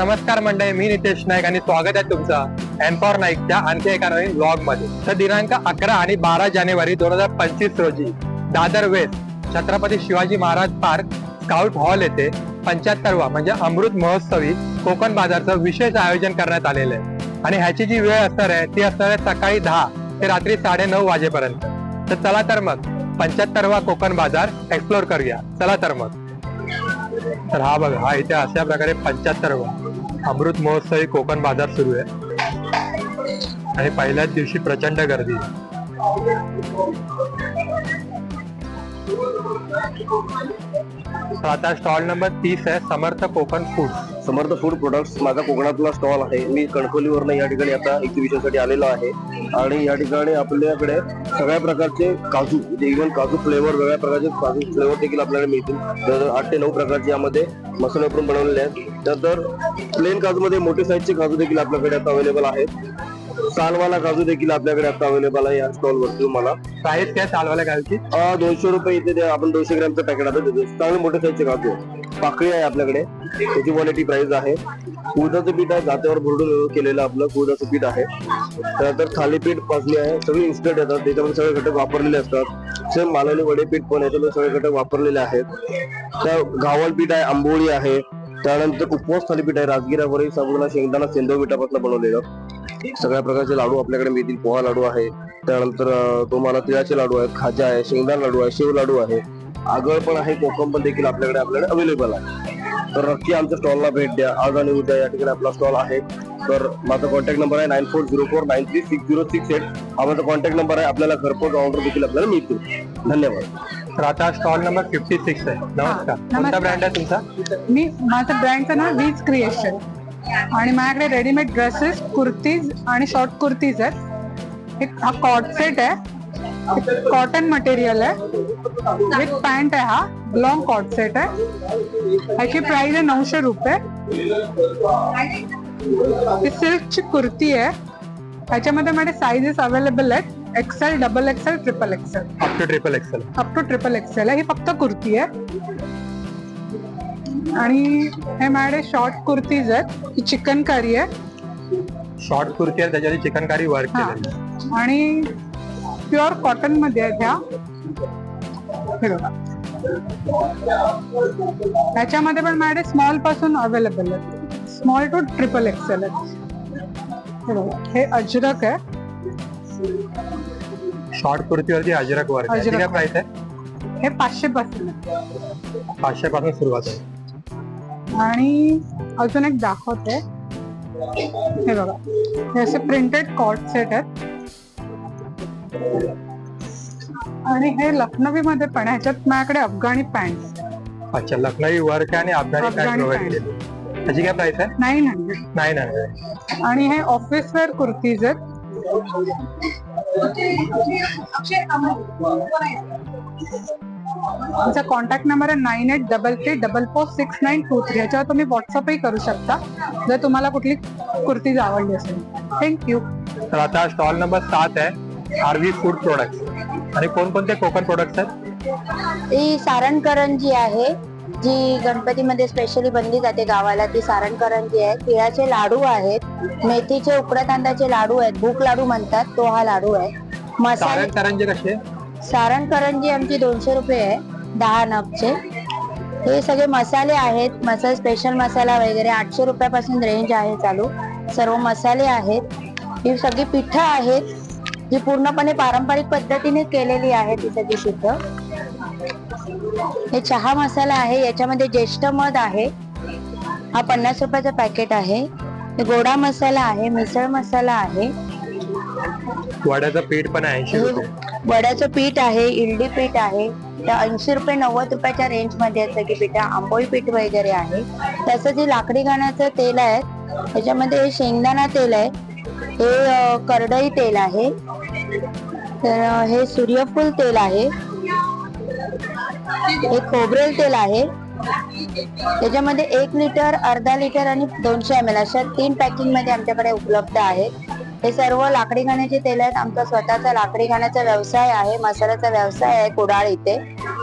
नमस्कार मंडळी मी नितेश नाईक आणि स्वागत आहे तुमचं एनफॉर नाईकच्या आणखी एका नवीन ब्लॉगमध्ये तर दिनांक अकरा आणि बारा जानेवारी दोन हजार पंचवीस रोजी Dadar west Chhatrapati Shivaji Maharaj park scout hall येथे पंच्याहत्तरवा म्हणजे अमृत महोत्सवी कोकण बाजारचं विशेष आयोजन करण्यात आलेलं आहे. आणि ह्याची जी वेळ असणार आहे ती असणार आहे सकाळी दहा ते रात्री साडे नऊ वाजेपर्यंत. तर चला तर मग पंच्याहत्तरवा कोकण बाजार एक्सप्लोर करूया. चला तर मग. तर हा बघा हा इथे अशा प्रकारे पंच्याहत्तरवा. अमृत महोत्सवी कोकण बाजार सुरू आहे आणि पहिल्याच दिवशी प्रचंड गर्दी आहे. तर आता स्टॉल नंबर तीस आहे Samarth Kokan food Samarth food products माझा कोकणातला स्टॉल आहे. मी कणकोलीवरनं या ठिकाणी आता एक्झिबिशनसाठी आलेलो आहे. आणि या ठिकाणी आपल्याकडे सगळ्या प्रकारचे काजू म्हणजे इव्हन काजू फ्लेवर वेगळ्या प्रकारचे काजू फ्लेवर देखील आपल्याला मिळतील. तर आठ ते नऊ प्रकारचे यामध्ये मसाले वापरून बनवलेले आहेत. त्यानंतर प्लेन काजूमध्ये मोठे साईजचे काजू देखील आपल्याकडे आता अवेलेबल आहेत. सालवाला काजू देखील आपल्याकडे आता अवेलेबल आहे या स्टॉल वरती तुम्हाला. प्राइस काय चालवायला घालची अं, दोनशे रुपये इथे ते आपण दोनशे ग्रॅमचं पॅकेट आता देतो. चांगले मोठे साईजचे काजू पाकळी आहे आपल्याकडे. त्याची क्वालिटी प्राइस आहे. उडदाचं पीठ आहे जात्यावर भरडून केलेलं आपलं उडदाचं पीठ आहे. त्यानंतर थालीपीठ पाचली आहे. सगळी इन्स्टंट येतात. त्याच्यामध्ये सगळे घटक वापरलेले असतात. सेम मालानी वडे पीठ पण याच्यामध्ये सगळे घटक वापरलेले आहेत. त्या घावल पीठ आहे आंबोळी आहे. त्यानंतर उपवास थालीपीठ आहे. राजगिरावरही साबुदाणा शेंगदाणा सेंदव पिठापासून बनवलेलं. सगळ्या प्रकारचे लाडू आपल्याकडे मिळतील. पोहा लाडू आहे. त्यानंतर तुम्हाला तिळाचे लाडू आहेत. खाजा आहे. शेंगदाणा लाडू आहे. शेव लाडू आहे. आगळ पण आहे. कोकम पण देखील आपल्याकडे आपल्याकडे अवेलेबल आहे. तर नक्की आमच्या स्टॉलला भेट द्या. आज आणि उद्या या ठिकाणी आपला स्टॉल आहे. तर माझा कॉन्टॅक्ट नंबर आहे nine four zero four nine three six zero six eight हा माझा कॉन्टॅक्ट नंबर आहे. आपल्याला घरपोच ऑर्डर देखील आपल्याला मिळतील. धन्यवाद. तर आता स्टॉल नंबर फिफ्टी सिक्स आहे. नमस्कार. कोणता नमस्कार. ब्रँड आहे तुमचा? मी माझं ब्रँडचं नाव वीज क्रिएशन आणि माझ्याकडे रेडीमेड ड्रेसेस कुर्तीज आणि शॉर्ट कुर्तीज आहेत. एक हा कॉट सेट आहे. कॉटन मटेरियल आहे. विथ पॅन्ट आहे हा. लॉंग कॉट सेट आहे. ह्याची प्राइस आहे नऊशे रुपये. ही सिल्कची कुर्ती आहे. ह्याच्यामध्ये माझे साईजेस अवेलेबल आहेत. XL double XL triple XL up to triple XL up to triple XL आहे. ही फक्त कुर्ती आहे. आणि हे माझ्याकडे शॉर्ट कुर्तीज आहेत. ही चिकन करी आहे. शॉर्ट कुर्ती आहे त्याच्यावर चिकनकारी वर्क हा. आणि प्युअर कॉटनमध्ये आहेत ह्या. हे बघा. ह्याच्यामध्ये पण माझ्याकडे स्मॉलपासून अवेलेबल आहेत. स्मॉल टू ट्रिपल एक्सेल आहेत. हे बघा. हे अजरक आहे. शॉर्ट कुर्तीवरती अजरक वर्क अजरक. प्राइस आहे? हे पाचशे पासून. पाचशे पासून सुरुवात आहे. आणि अजून एक दाखवते हे बघा हे असे प्रिंटेड कॉट सेट आहेत आणि हे लखनवी मध्ये पण आहे. ह्याच्यात माझ्याकडे अफगाणी पॅन्ट अच्छा लखनवी वर्क आहे आणि अफगाणी पॅन्ट प्रोव्हाइड त्याची काय प्राइस आहे नाईन हंड्रेड नाही नाही आणि हे ऑफिस वेअर कुर्तीज आहेत आमचा कॉन्टॅक्ट नंबर आहे nine eight double three double four six nine two three याच्यावर तुम्ही व्हॉट्सअपही करू शकता. जर तुम्हाला कुठली कुर्तीज आवडली असेल. थँक्यू तर आता स्टॉल नंबर सात आहे. आरवी फूड प्रोडक्ट्स आणि कोणकोणते कोकण प्रोडक्ट्स आहेत? ही सारणकरंजी आहे जी गणपतीमध्ये स्पेशली बनली जाते गावाला. ती सारणकरंजी आहे. तिळाचे लाडू आहेत. मेथीचे उकड्या तांदळाचे लाडू आहेत. भूक लाडू म्हणतात तो हा लाडू आहे. मसाले सारण करंजी सारणकरंजी आमची दोनशे रुपये आहे दहा नगचे. हे सगळे मसाले आहेत मसाला स्पेशल मसाला वगैरे आठशे रुपयापासून रेंज आहे चालू. सर्व मसाले आहेत. ही सगळी पिठं आहेत. जी पूर्णपणे पारंपरिक पद्धतीने केलेली आहे ही सगळी पिठं. हे चहा मसाला आहे याच्यामध्ये ज्येष्ठ मध आहे. हा पन्नास रुपयाचा पॅकेट आहे. गोडा मसाला आहे मिसळ मसाला आहे. वड्याचं पीठ पण आहे ऐंशी हे. रुपये. वड्याचं पीठ आहे इडली पीठ आहे त्या ऐंशी रुपये नव्वद रुपयाच्या रेंजमध्ये आहेत सगळी पीठ आंबोळी पीठ वगैरे आहे. तसंच हे लाकडी घाण्याचं तेल आहे त्याच्यामध्ये हे शेंगदाणा तेल आहे हे अं, करडई तेल आहे तर अं, हे सूर्यफूल तेल आहे हे खोबरेल तेल आहे त्याच्यामध्ये एक लिटर अर्धा लिटर आणि दोनशे एम एल अशा तीन पॅकिंगमध्ये आमच्याकडे उपलब्ध आहेत हे सर्व लाकडी घाण्याचे तेल आहेत. आमचा स्वतःचा लाकडी घाण्याचा व्यवसाय आहे मसाल्याचा व्यवसाय आहे कुडाळ इथे.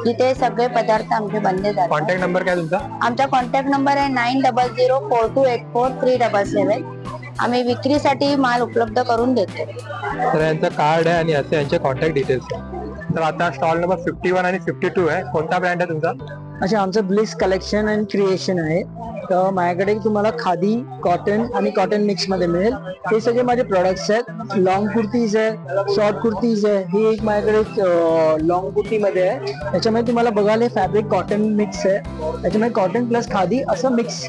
तिथे सगळे पदार्थ आमचे बनले जातात. कॉन्टॅक्ट नंबर काय तुमचा? आमचा कॉन्टॅक्ट नंबर आहे nine double zero four two eight four three double seven आम्ही विक्रीसाठी माल उपलब्ध करून देतो. तर यांचं कार्ड आहे आणि असे यांचे कॉन्टॅक्ट डिटेल्स तर आता स्टॉल नंबर फिफ्टी वन आणि फिफ्टी टू आहे. कोणता ब्रँड आहे तुमचा? अच्छा आमचं ब्लिस कलेक्शन अँड क्रिएशन आहे. तर माझ्याकडे तुम्हाला खादी कॉटन आणि कॉटन मिक्समध्ये मिळेल. हे सगळे माझे प्रोडक्ट्स आहेत. लॉंग कुर्तीज आहे शॉर्ट कुर्तीज आहे. ही एक माझ्याकडे लॉंग कुर्ती मध्ये आहे. त्याच्यामध्ये तुम्हाला बघायला फॅब्रिक कॉटन मिक्स आहे. त्याच्यामध्ये कॉटन प्लस खादी असं मिक्स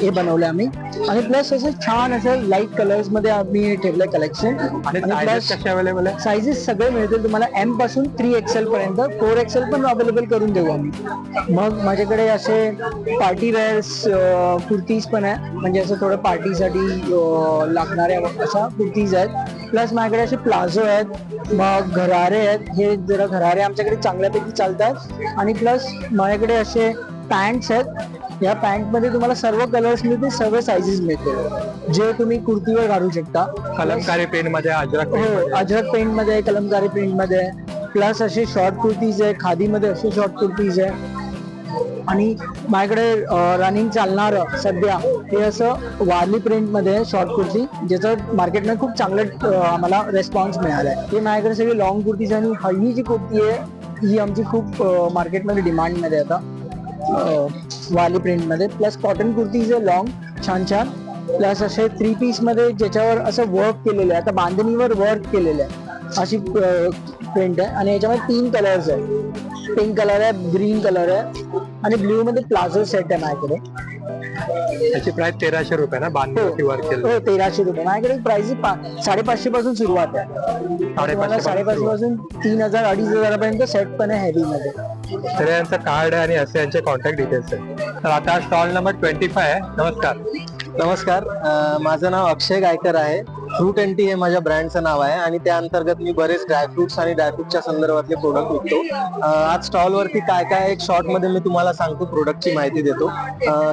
हे बनवलं आम्ही. आणि प्लस असं छान असं लाइट कलर्समध्ये आम्ही हे ठेवलंय कलेक्शन आणि सायझेस कसे अवेलेबल आहे साईजेस सगळे मिळतील. तुम्हाला एमपासून थ्री एक्सेल पर्यंत फोर एक्सेल पण अवेलेबल करून देऊ आम्ही. मग माझ्याकडे असे पार्टी वेअर्स कुर्तीज पण आहे म्हणजे असं थोडं पार्टीसाठी लागणाऱ्या अशा कुर्तीज आहेत. प्लस माझ्याकडे असे प्लाझो आहेत. मग घरारे आहेत. हे जरा घरारे आमच्याकडे चांगल्यापैकी चालतात. आणि प्लस माझ्याकडे असे पॅन्ट्स आहेत. या पॅन्टमध्ये तुम्हाला सर्व कलर्स मिळतील सर्व साईजेस मिळतील. जे तुम्ही कुर्तीवर घालू शकता. कलमकारी पेन मध्ये अजरक हो अजरक पेंटमध्ये आहे कलमकारी पेंटमध्ये. आहे प्लस असे शॉर्ट कुर्तीज आहे खादीमध्ये असे शॉर्ट कुर्तीज आहे आणि माझ्याकडे रनिंग चालणार सध्या हे असं वारली प्रिंटमध्ये शॉर्ट कुर्ती ज्याचं मार्केटमध्ये खूप चांगलं आम्हाला रेस्पॉन्स मिळाला आहे हे माझ्याकडे सगळी लॉंग कुर्तीज आणि ही जी कुर्ती आहे ही आमची खूप मार्केटमध्ये डिमांडमध्ये आता वाली वारली प्रिंटमध्ये प्लस कॉटन कुर्तीज आहे लॉंग छान छान. प्लस असे थ्री पीसमध्ये ज्याच्यावर असं वर्क केलेलं आहे आता बांधणीवर वर्क केलेलं आहे अशी प्रिंट आहे. आणि याच्यामध्ये तीन कलर्स आहे पिंक कलर आहे ग्रीन कलर आहे आणि ब्ल्यू मध्ये प्लाझो सेट आहे माझ्याकडे. त्याची प्राइस तेराशे रुपये ना बांधणीवरती वर्क केलं हो तेराशे रुपये. माझ्याकडे प्राइस साडेपाचशे पासून सुरुवात आहे. तुम्हाला साडेपाचशे पासून तीन हजार अडीच हजारापर्यंत सेट पण आहे हेवी मध्ये. तर यांचं कार्ड आहे आणि असे यांचे कॉन्टॅक्ट डिटेल्स आहे तर आता स्टॉल नंबर ट्वेंटी फाय आहे. नमस्कार. नमस्कार. अं, माझं नाव अक्षय गायकर आहे. फ्रूट एंटी हे माझ्या ब्रँडचं नाव आहे आणि त्या अंतर्गत मी बरेच ड्रायफ्रुट्स आणि ड्रायफ्रुटच्या संदर्भातले प्रोडक्ट विकतो. आज स्टॉलवरती काय काय एक शॉर्टमध्ये मी तुम्हाला सांगतो प्रोडक्टची माहिती देतो.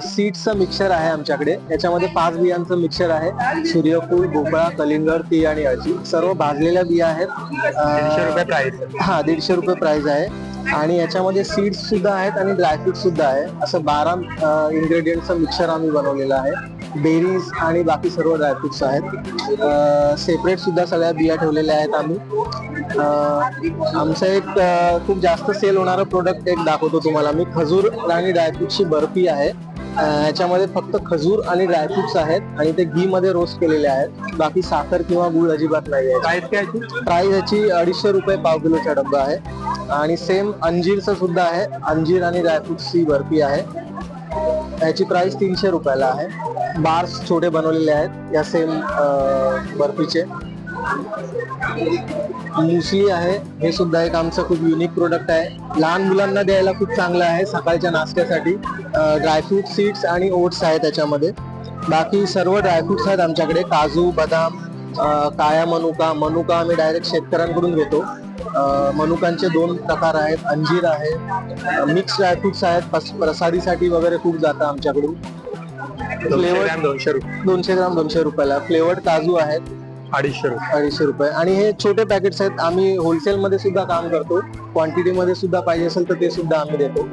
सीड्सचं मिक्सर आहे आमच्याकडे. याच्यामध्ये पाच बियांचं मिक्सर आहे. सूर्यफूल भोपळा कलिंगड ती आणि अळची सर्व भाजलेल्या बिया आहेत. हा दीडशे रुपये प्राइस आहे. आणि याच्यामध्ये सीड्स सुद्धा आहेत आणि ड्रायफ्रूट सुद्धा आहे. असं बारा इन्ग्रेडियंटचं मिक्सर आम्ही बनवलेलं आहे. बेरीज आणि बाकी सर्व ड्रायफ्रुट्स आहेत. सेपरेट सुद्धा सगळ्या बिया ठेवलेल्या आहेत आम्ही. आमचं एक खूप जास्त सेल होणारं प्रोडक्ट एक दाखवतो तुम्हाला मी. खजूर आणि ड्रायफ्रुटची बर्फी आहे. याच्यामध्ये फक्त खजूर आणि ड्रायफ्रुट्स आहेत आणि ते घी मध्ये रोस्ट केलेले आहेत. बाकी साखर किंवा गुळ अजिबात नाही आहे. प्राइस काय याची? प्राइस याची अडीचशे रुपये पाव किलोचा डब्बा आहे. आणि सेम अंजीरचं सुद्धा आहे. अंजीर आणि ड्रायफ्रुट्सची बर्फी आहे. याची प्राइस तीनशे रुपयाला आहे. बार्स छोटे बनवलेले आहेत. या सेम बर्फीचे. मुसली आहे. हे सुद्धा एक आमचं खूप युनिक प्रोडक्ट आहे. लहान मुलांना द्यायला खूप चांगलं आहे सकाळच्या नाश्त्यासाठी. ड्रायफ्रूट सीड्स आणि ओट्स आहेत त्याच्यामध्ये. बाकी सर्व ड्रायफ्रुट्स आहेत आमच्याकडे. काजू बदाम काया काळ्या मनुका. मनुका आम्ही डायरेक्ट शेतकऱ्यांकडून घेतो. मनुकांचे दोन प्रकार आहेत. अंजीर आहे. मिक्स ड्रायफ्रुट्स आहेत प्रसादीसाठी वगैरे खूप जातं आमच्याकडून. रुपये. दोनशे ग्राम दोनशे रुपयाला. फ्लेवर्ड काजू आहेत. अडीचशे रुपये. अडीचशे रुपये. आणि हे छोटे पॅकेट्स आहेत. आम्ही होलसेल मध्ये सुद्धा काम करतो. क्वांटिटी मध्ये सुद्धा पाहिजे असेल तर ते सुद्धा आम्ही देतो.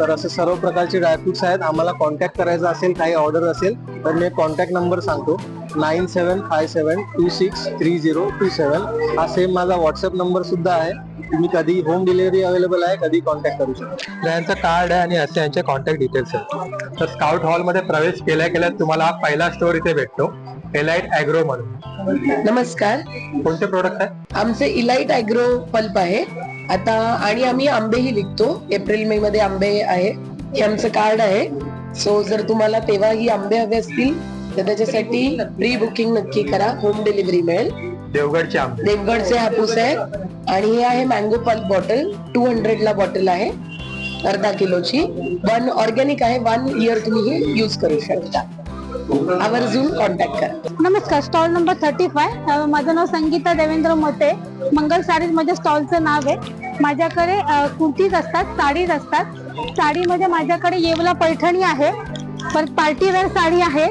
तर असे सर्व प्रकारचे ड्रायफ्रुट्स आहेत. आम्हाला कॉन्टॅक्ट करायचा असेल काही ऑर्डर असेल तर मी कॉन्टॅक्ट नंबर सांगतो. Nine seven five seven two six three zero two seven हा सेम माझा व्हॉट्सअप नंबर सुद्धा आहे. तुम्ही कधी होम डिलिव्हरी अवेलेबल आहे? कधी कॉन्टॅक्ट करू शकता? तर यांचं कार्ड आहे आणि असे यांचे कॉन्टॅक्ट डिटेल्स आहेत. तर स्काउट हॉलमध्ये प्रवेश केल्या केल्या तुम्हाला हा पहिला स्टोर इथे भेटतो. एलाइट अॅग्रो म्हणून. नमस्कार. कोणते प्रोडक्ट आहे? आमचे इलाइट अॅग्रो पल्प आहे. आता आणि आम्ही आंबेही विकतो. एप्रिल मे मध्ये आंबे आहे. हे आमचं कार्ड आहे. सो जर तुम्हाला तेव्हाही आंबे हवे असतील तर त्याच्यासाठी प्री बुकिंग नक्की करा. होम डिलिव्हरी मिळेल. देवगडचे आंबे. देवगडचे हापूस आहे. आणि हे आहे mango pulp bottle two hundred ला बॉटल आहे. अर्धा किलोची. वन ऑर्गॅनिक आहे. वन इयर तुम्ही हे युज करू शकता. आवर्जून कॉन्टॅक्ट करा. नमस्कार. स्टॉल नंबर थर्टी फाय माझं नाव संगीता देवेंद्र मोते. मंगल साडीज माझ्या स्टॉलचं नाव आहे. माझ्याकडे कुर्तीज असतात साडीज असतात. साडीमध्ये माझ्याकडे येवला पैठणी आहे. परत पार्टीवेअर साडी आहे.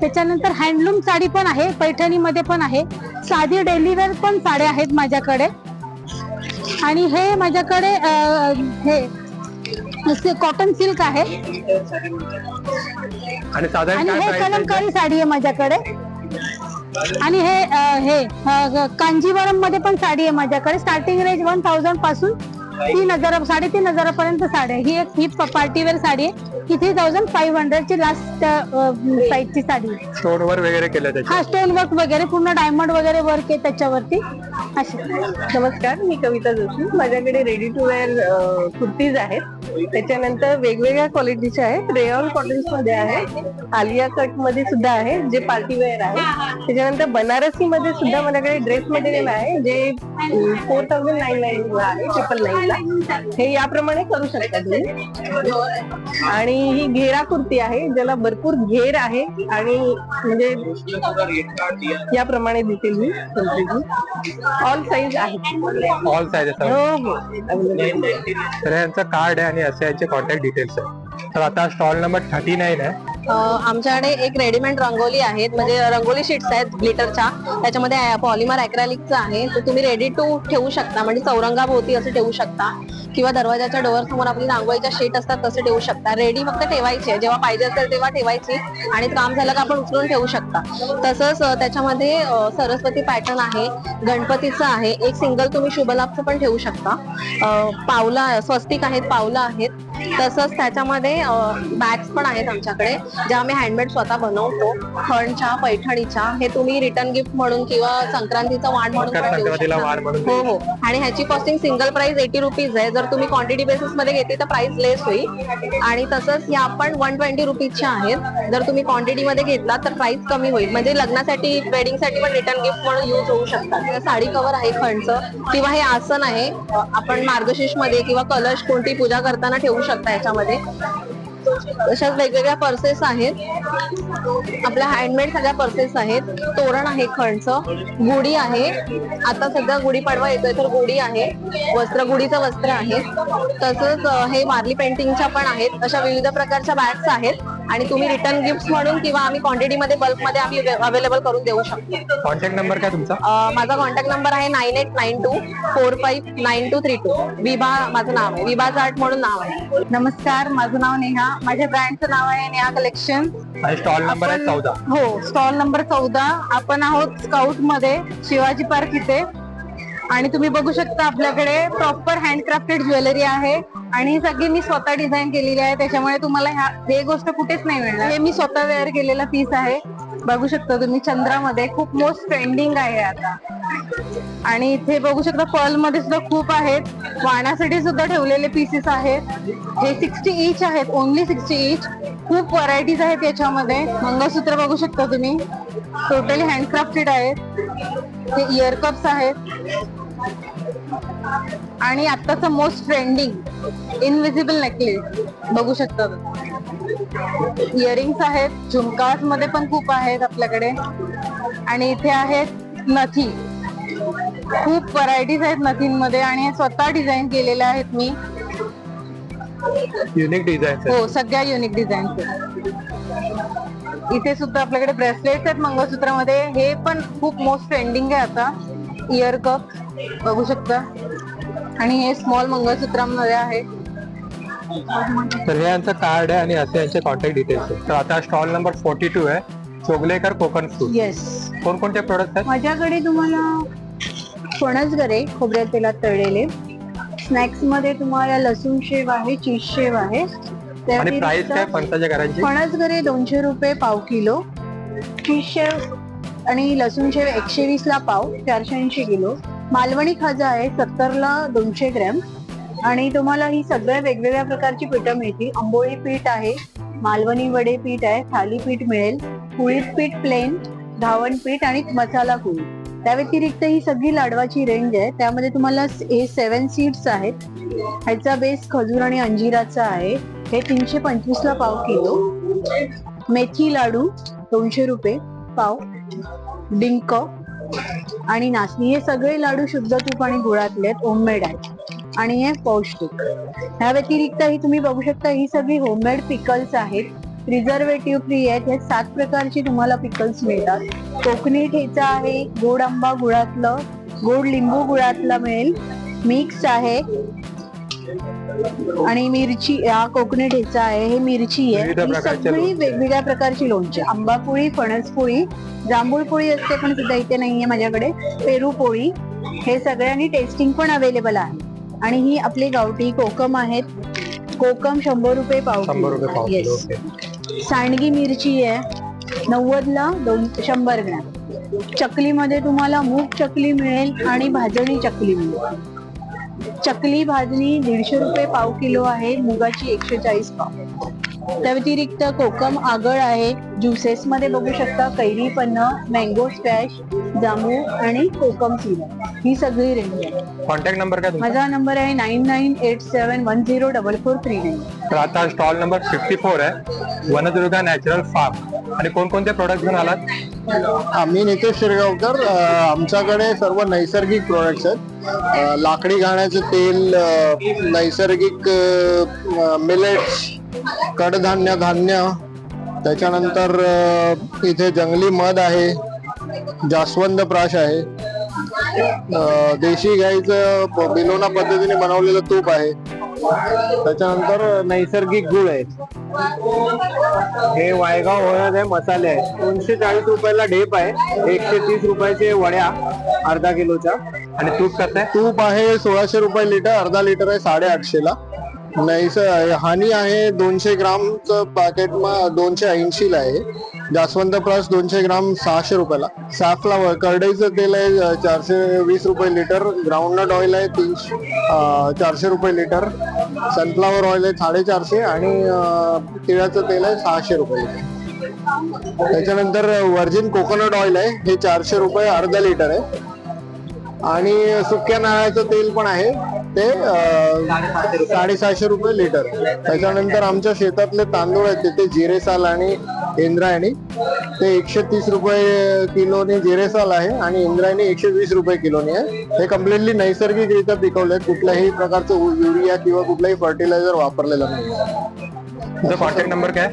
त्याच्यानंतर हँडलूम साडी पण आहे पैठणीमध्ये पण आहे. साधी डेलीवेअर पण साड्या आहेत माझ्याकडे. आणि हे माझ्याकडे हे कॉटन सिल्क आहे. आणि हे कलमकारी साडी आहे माझ्याकडे. आणि हे हे कांजीवरममध्ये पण साडी आहे माझ्याकडे. स्टार्टिंग रेंज वन थाउजंडपासून तीन हजार साडेतीन हजारापर्यंत साडी आहे. ही एक ही पार्टी वेअर साडी आहे. थ्री थाउजंड फाईव्ह हंड्रेडची लास्ट साईजची साडी. आहे. स्टोन वर वगैरे केलं त्याच्यात? हा स्टोन वर्क वगैरे पूर्ण डायमंड वगैरे वर्क आहे त्याच्यावरती. अशी. नमस्कार मी कविता जोशी. माझ्याकडे रेडी टू वेअर कुर्तीज आहेत. त्याच्यानंतर वेगवेगळ्या क्वालिटीचे आहेत. रेऑन कॉटन्समध्ये आहे. आलिया कटमध्ये सुद्धा आहे जे पार्टी वेअर आहे. त्याच्यानंतर बनारसी मध्ये सुद्धा माझ्याकडे ड्रेस मटेरियल आहे जे फोर थाउजंड नाईन नाईन आहे ट्रिपल नाईन ला. हे याप्रमाणे करू शकता तुम्ही. आणि ही घेरा कुर्ती आहे ज्याला भरपूर घेर आहे आणि म्हणजे याप्रमाणे दिसेल मी ऑल साईज आहे. ऑल साईज हो हो. तर यांचं कार्ड आहे आणि असे यांचे कॉन्टॅक्ट डिटेल्स आहे. तर आता स्टॉल नंबर थर्टी नाईन आहे. आमच्याकडे एक रेडीमेड रंगोली आहेत. म्हणजे रंगोली शीट्स आहेत ग्लिटरच्या. त्याच्यामध्ये पॉलिमर अॅक्रॅलिकचं आहे. तर तुम्ही रेडी टू ठेवू शकता. म्हणजे चौरंगाभोवती असं ठेवू शकता. किंवा दरवाजाच्या डोअर समोर आपली रांगोळीच्या शीट असतात तसे ठेवू शकता. रेडी फक्त ठेवायची आहे. जेव्हा पाहिजे असेल तेव्हा ठेवायची. आणि काम झालं का आपण उचलून ठेवू शकता. तसंच त्याच्यामध्ये सरस्वती पॅटर्न आहे. गणपतीचं आहे. एक सिंगल तुम्ही शुभलाभचं पण ठेवू शकता. अं, पावला स्वस्तिक आहेत पावलं आहेत. तसंच त्याच्यामध्ये बॅग्स पण आहेत आमच्याकडे ज्या आम्ही हँडमेड स्वतः बनवतो. खणच्या पैठणीच्या हे तुम्ही रिटर्न गिफ्ट म्हणून किंवा संक्रांतीचा वाण म्हणून हो हो. आणि ह्याची costing single price eighty rupees आहे. जर तुम्ही क्वांटिटी बेसिसमध्ये घेतली तर प्राइस लेस होईल. आणि तसंच या पण वन ट्वेंटी रुपीजच्या आहेत. जर तुम्ही क्वांटिटी मध्ये घेतला तर प्राइस कमी होईल. म्हणजे लग्नासाठी वेडिंगसाठी पण रिटर्न गिफ्ट म्हणून युज होऊ शकतात. साडी कव्हर आहे खणचं किंवा हे आसन आहे आपण मार्गशीर्षमध्ये किंवा कलश कोणती पूजा करताना ठेवू शकता याच्यामध्ये. तशाच वेगवेगळ्या पर्सेस आहेत. आपल्या हँडमेड सगळ्या पर्सेस आहेत. तोरण आहे खणचं गुढी आहे. आता सध्या गुढीपाडवा येतोय तर गुढी आहे. वस्त्र गुढीचं वस्त्र आहे. तसंच हे मार्ली पेंटिंगच्या पण आहेत. अशा विविध प्रकारच्या बॅग्स आहेत. आणि तुम्ही रिटर्न गिफ्ट म्हणून किंवा आम्ही क्वांटिटी मध्ये बल्कमध्ये आम्ही अवेलेबल करून देऊ शकतो. कॉन्टॅक्ट नंबर काय तुमचा? अं, माझा कॉन्टॅक्ट नंबर आहे nine eight nine two four five nine two three two Vibha माझं नाव आहे. विभा चाट म्हणून नाव आहे. नमस्कार माझं नाव नेहा. माझ्या ब्रँडचं नाव आहे नेहा कलेक्शन आणि स्टॉल नंबर आहे चौदा. हो स्टॉल नंबर चौदा. आपण आहोत स्काउटमध्ये शिवाजी पार्क इथे. आणि तुम्ही बघू शकता आपल्याकडे प्रॉपर हँडक्राफ्टेड ज्वेलरी आहे. आणि ही सगळी मी स्वतः डिझाईन केलेली आहे. त्याच्यामुळे तुम्हाला ह्या हे गोष्ट कुठेच नाही मिळणार. हे मी स्वतः वेअर केलेला पीस आहे. बघू शकता तुम्ही चंद्रामध्ये खूप मोस्ट ट्रेंडिंग आहे आता. आणि इथे बघू शकता पर्लमध्ये सुद्धा खूप आहेत. वाणासाठी सुद्धा ठेवलेले पीसेस आहेत. हे सिक्स्टी इच आहेत. ओनली सिक्स्टी इच खूप व्हरायटीज आहेत याच्यामध्ये. मंगळसूत्र बघू शकता तुम्ही. टोटली हँडक्राफ्टेड आहेत. हे इयर कप्स आहेत. आणि आत्ताचं मोस्ट ट्रेंडिंग इनविजिबल नेकलेस बघू शकता इयरिंग्स आहेत झुमकासमध्ये पण खूप आहेत आपल्याकडे. आणि इथे आहेत नथी. खूप व्हरायटीज आहेत नथींमध्ये आणि स्वतः डिझाईन केलेल्या आहेत मी. युनिक डिझाईन हो सगळ्या युनिक डिझाईन इथे सुद्धा आपल्याकडे ब्रेसलेट्स आहेत मंगळसूत्रामध्ये. हे पण खूप मोस्ट ट्रेंडिंग आहे आता. इयर कप बघू शकता. आणि हे स्मॉल मंगळसूत्रामध्ये आहे. तर हे यांचं कार्ड आहे आणि असे यांचे कॉन्टॅक्ट डिटेल्स आहे तर आता स्टॉल नंबर फोर्टी टू आहे. चोगलेकर कोकण फूड येस कोणकोणते प्रोडक्ट आहेत? माझ्याकडे तुम्हाला फणस गरे खोबऱ्या तेलात तळलेले. स्नॅक्समध्ये तुम्हाला लसूण शेव आहे चीज शेव आहे. त्या आणि प्राइस काय व्यतिरिक्त पंचाच्या घरांची? फणस गरे दोनशे रुपये पाव किलो. चीज शेव आणि लसूण शेव एकशे वीस ला पाव चारशे ऐंशी किलो. मालवणी खाजा आहे सत्तरला दोनशे ग्रॅम. आणि तुम्हाला ही सगळ्या वेगवेगळ्या प्रकारची पिठं मिळतील. आंबोळी पीठ आहे मालवणी वडे पीठ आहे थाली पीठ मिळेल कुळीत पीठ प्लेन धावण पीठ आणि मसाला कुळी त्या व्यतिरिक्त ही सगळी लाडवाची रेंज आहे. त्यामध्ये तुम्हाला हे सेवन सीड्स आहेत. ह्याचा बेस खजूर आणि अंजिराचा आहे. हे तीनशे पंचवीस ला पाव किलो. मेथी लाडू दोनशे रुपये पाव. डिंक आणि नाचणी हे सगळे लाडू शुद्ध तूप आणि गुळातले आहेत होममेड आहेत. आणि हे पौष्टिक. ह्या व्यतिरिक्तही तुम्ही बघू शकता ही सगळी होममेड पिकल्स आहेत. प्रिझर्वेटिव्ह फ्री आहेत. हे सात प्रकारची तुम्हाला पिकल्स मिळतात. कोकणी ठेचा आहे गोड आंबा गुळातलं गोड लिंबू गुळातला मिळेल. मिक्स आहे. आणि मिरची हा कोकणी ठेचा आहे हे मिरची आहे. विविध ही सगळी. वेगवेगळ्या प्रकारची लोणची आंबा पोळी फणस पोळी जांभूळ पोळी असते पण सुद्धा इथे नाहीये माझ्याकडे. पेरू पोळी हे सगळे आणि टेस्टिंग पण अवेलेबल आहे. आणि ही आपली गावठी कोकम आहेत. कोकम शंभर रुपये पाव शंभर रुपये पाव किलो Yes. ओके. सांडगी मिरची आहे. नव्वदला दोन शंभर ग्रॅम. चकलीमध्ये तुम्हाला मूग चकली मिळेल आणि भाजणी चकली मिळेल. चकली भाजणी दीडशे रुपये पाव किलो आहे मुगाची एकशे चाळीस पाव. त्या व्यतिरिक्त कोकम आगळ आहे ज्युसेस मध्ये बघू शकता कैरी पन्ना मँगो स्पॅश जांभू आणि कोकम सिरप ही सगळी रेंज आहे. कॉन्टॅक्ट नंबर काय माझा नंबर आहे nine nine eight seven one zero double four three nine तर आता स्टॉल नंबर फिफ्टी फोर आहे. वनदुर्गा नॅचरल फार्म आणि कोणकोणते प्रोडक्ट घेऊन आलात आम्ही नितेश शिरगावकर आमच्याकडे सर्व नैसर्गिक प्रोडक्ट्स आहेत. लाकडी घाण्याचं तेल नैसर्गिक मिलेट्स कडधान्य धान्य. त्याच्यानंतर इथे जंगली मध आहे जास्वंद प्राश आहे. देशी गाईचं बिलोना पद्धतीने बनवलेलं तूप आहे. त्याच्यानंतर नैसर्गिक गुळ आहे हे वायगाव हळद मसाले आहे दोनशे चाळीस रुपयाला ढेप आहे. एकशे तीस रुपयाचे वड्या अर्धा किलोच्या. आणि तूप कसं आहे? तूप आहे सोळाशे रुपये लिटर अर्धा लिटर आहे साडेआठशे ला नाही सर हानी आहे दोनशे ग्रामचं पॅकेट दोनशे ऐंशी ला आहे. जास्वंत प्राश दोनशे ग्राम सहाशे रुपयाला. सॅफ्लावर करडईचं तेल आहे चारशे वीस रुपये लिटर ग्राउंडनट ऑइल आहे तीनशे चारशे रुपये लिटर सनफ्लावर ऑइल आहे साडेचारशे आणि तिळाचं तेल आहे सहाशे रुपये लिटर त्याच्यानंतर व्हर्जिन कोकोनट ऑइल आहे हे चारशे रुपये अर्धा लिटर आहे. आणि सुक्या नारळाचं तेल पण आहे. ते साडेसहाशे रुपये लिटर. त्याच्यानंतर आमच्या शेतातले तांदूळ आहेत ते जिरेसाल आणि इंद्रायणी. ते एकशे तीस रुपये किलोने जिरेसाल आहे आणि इंद्रायणी एकशे वीस रुपये किलोने आहे. हे कम्प्लिटली नैसर्गिकरित्या पिकवले आहेत. कुठल्याही प्रकारचं युरिया किंवा कुठलाही फर्टिलायझर वापरलेलं नाही. तुमचा कॉन्टॅक्ट नंबर काय?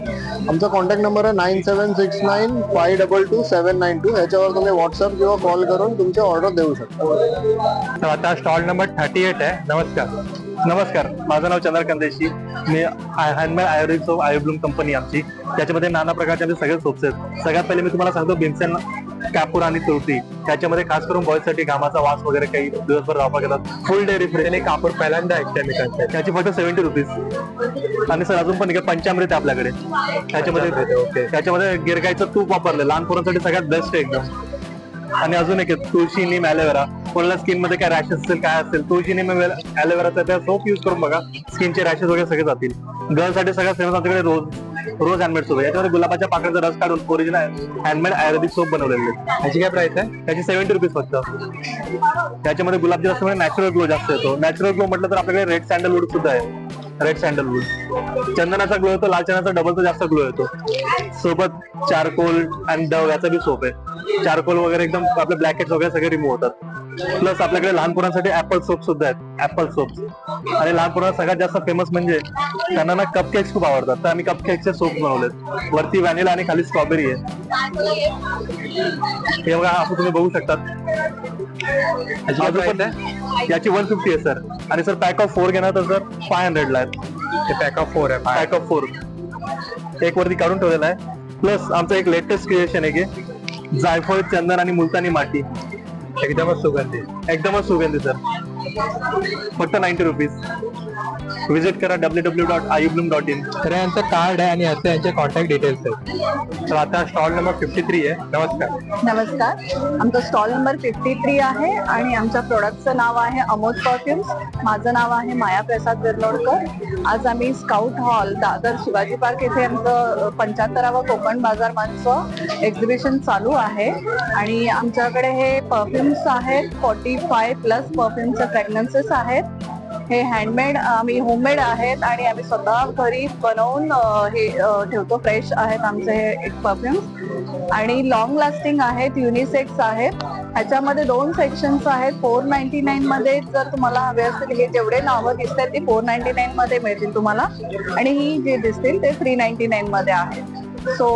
आमचा कॉन्टॅक्ट नंबर आहे nine seven six nine five double two seven nine two ह्याच्यावर तुम्ही व्हॉट्सअप किंवा कॉल करून तुमची ऑर्डर देऊ शकता. तर आता स्टॉल नंबर थर्टी एट आहे. नमस्कार. नमस्कार माझं नाव चंद्रकांत देशी. मी handmade Ayurvedic soap Ayubloom company आमची. त्याच्यामध्ये नाना प्रकारचे आमचे सगळे सोप्स आहेत. सगळ्यात पहिले मी तुम्हाला सांगतो भीमसेन कापूर आणि तुरटी. त्याच्यामध्ये खास करून बॉयसाठी घामाचा वास वगैरे काही दिवसभर वापर करतात फुल डेअरी फ्री त्याने कापूर पहिल्यांदा ऐकतोय मी त्यांचं. त्याची फक्त सेव्हन्टी रुपीज आणि सर अजून पण एक पंचामृत आहे आपल्याकडे. त्याच्यामध्ये त्याच्यामध्ये गिरगाईचं तूप वापरलं. लहान पोरांसाठी सगळ्यात बेस्ट आहे एकदम. आणि अजून एक आहे, तुळशी नीम ॲलोवेरा कोणाला स्किनमध्ये काय रॅशेस असेल काय असेल तुळशी नीम ॲलोवेराचा त्या सोप युज करून बघा स्किनचे रॅशेस वगैरे सगळे जातील. गर्लसाठी सगळ्यात फेमस आमच्याकडे रोज रोज हँडमेड सोप याच्यामध्ये गुलाबाच्या पाकळ्याचा रस काढून ओरिजिनल हँडमेड आयुर्वेदिक सोप बनवलेले त्याची काय प्राइस आहे? त्याची सेव्हन्टी रुपीज फक्त. त्याच्यामध्ये गुलाबजल असल्यामुळे नॅचरल ग्लो जास्त येतो. नॅचरल ग्लो म्हटलं तर आपल्याकडे रेड सँडलवूड सुद्धा आहे. रेड सँडलवूड चंदनाचा ग्लो येतो लाल चंदनाचा डबल जास्त ग्लो येतो. सोबत चारकोल आणि डव याचा बी सोप आहे. चारकोल वगैरे एकदम आपले ब्लॅकेट वगैरे सगळे रिमूव्ह होतात. प्लस आपल्याकडे लहान पोरांसाठी ऍपल सोप सुद्धा आहेत. ऍपल सोप आणि लहान पोरांना सगळ्यात जास्त फेमस म्हणजे त्यांना ना कपकेक्स खूप आवडतात. तर आम्ही कपकेकचे सोप बनवलेत. वरती व्हॅनिला आणि खाली स्ट्रॉबेरी आहे. हे बघा असं तुम्ही बघू शकतात. याची वन फिफ्टी आहे? सर आणि सर पॅक ऑफ फोर घेणार तर सर फाय हंड्रेड ला आहे ते पॅक ऑफ फोर आहे पॅक ऑफ फोर एक वरती काढून ठेवलेला आहे. प्लस आमचं एक लेटेस्ट क्रिएशन आहे की जायफळ चंदन आणि मुलतानी माती. एकदमच सुगंधी. एकदमच सुगंधी सर फक्त नाईन्टी रुपीज विजिट करा W W dot Ayubloom dot in तर यांचं कार्ड आहे आणि ह्याचे यांचे कॉन्टॅक्ट डिटेल्स आहेत. तर आता स्टॉल नंबर फिफ्टी थ्री आहे. नमस्कार. नमस्कार. आमचा स्टॉल नंबर फिफ्टी थ्री आहे आणि आमच्या प्रोडक्टचं नाव आहे अमोद परफ्युम्स माझं नाव आहे माया प्रसाद बिर्लोडकर आज आम्ही scout hall Dadar Shivaji park येथे आमचं पंच्याहत्तरावं कोकण बाजार मंच एक्झिबिशन चालू आहे. आणि आमच्याकडे हे परफ्युम्स आहेत फोर्टी फाय प्लस परफ्युमचे फ्रॅग्रन्सेस आहेत. हे हँडमेड आम्ही होममेड आहेत आणि आम्ही स्वतः घरी बनवून हे ठेवतो. फ्रेश आहेत आमचे हे परफ्युम्स आणि लॉंग लास्टिंग आहेत युनिसेक्स आहेत. ह्याच्यामध्ये दोन सेक्शन्स आहेत. फोर नाईन्टी नाईन मध्ये जर तुम्हाला हवे असतील हे जेवढे नावं दिसतात ते फोर नाईन्टी नाईन मध्ये मिळतील तुम्हाला. आणि ही जे दिसतील ते थ्री नाईन्टी नाईन मध्ये आहेत. सो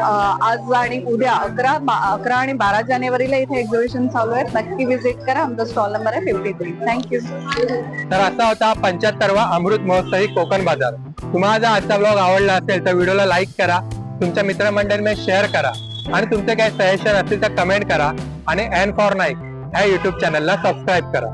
आज आणि उद्या अकरा अकरा आणि बारा जानेवारीला इथे एक्झिबिशन चालू आहे. नक्की विजिट करा. आमचा स्टॉल नंबर आहे फिफ्टी थ्री थँक्यू तर असा होता पंच्याहत्तरवा अमृत महोत्सवी कोकण बाजार. तुम्हाला जर आजचा ब्लॉग आवडला असेल तर व्हिडिओला लाईक करा. तुमच्या मित्रमंडळीमध्ये शेअर करा. आणि तुमचे काही सजेशन असतील तर कमेंट करा. आणि एन फॉर नाईक ह्या युट्यूब चॅनलला सबस्क्राईब करा.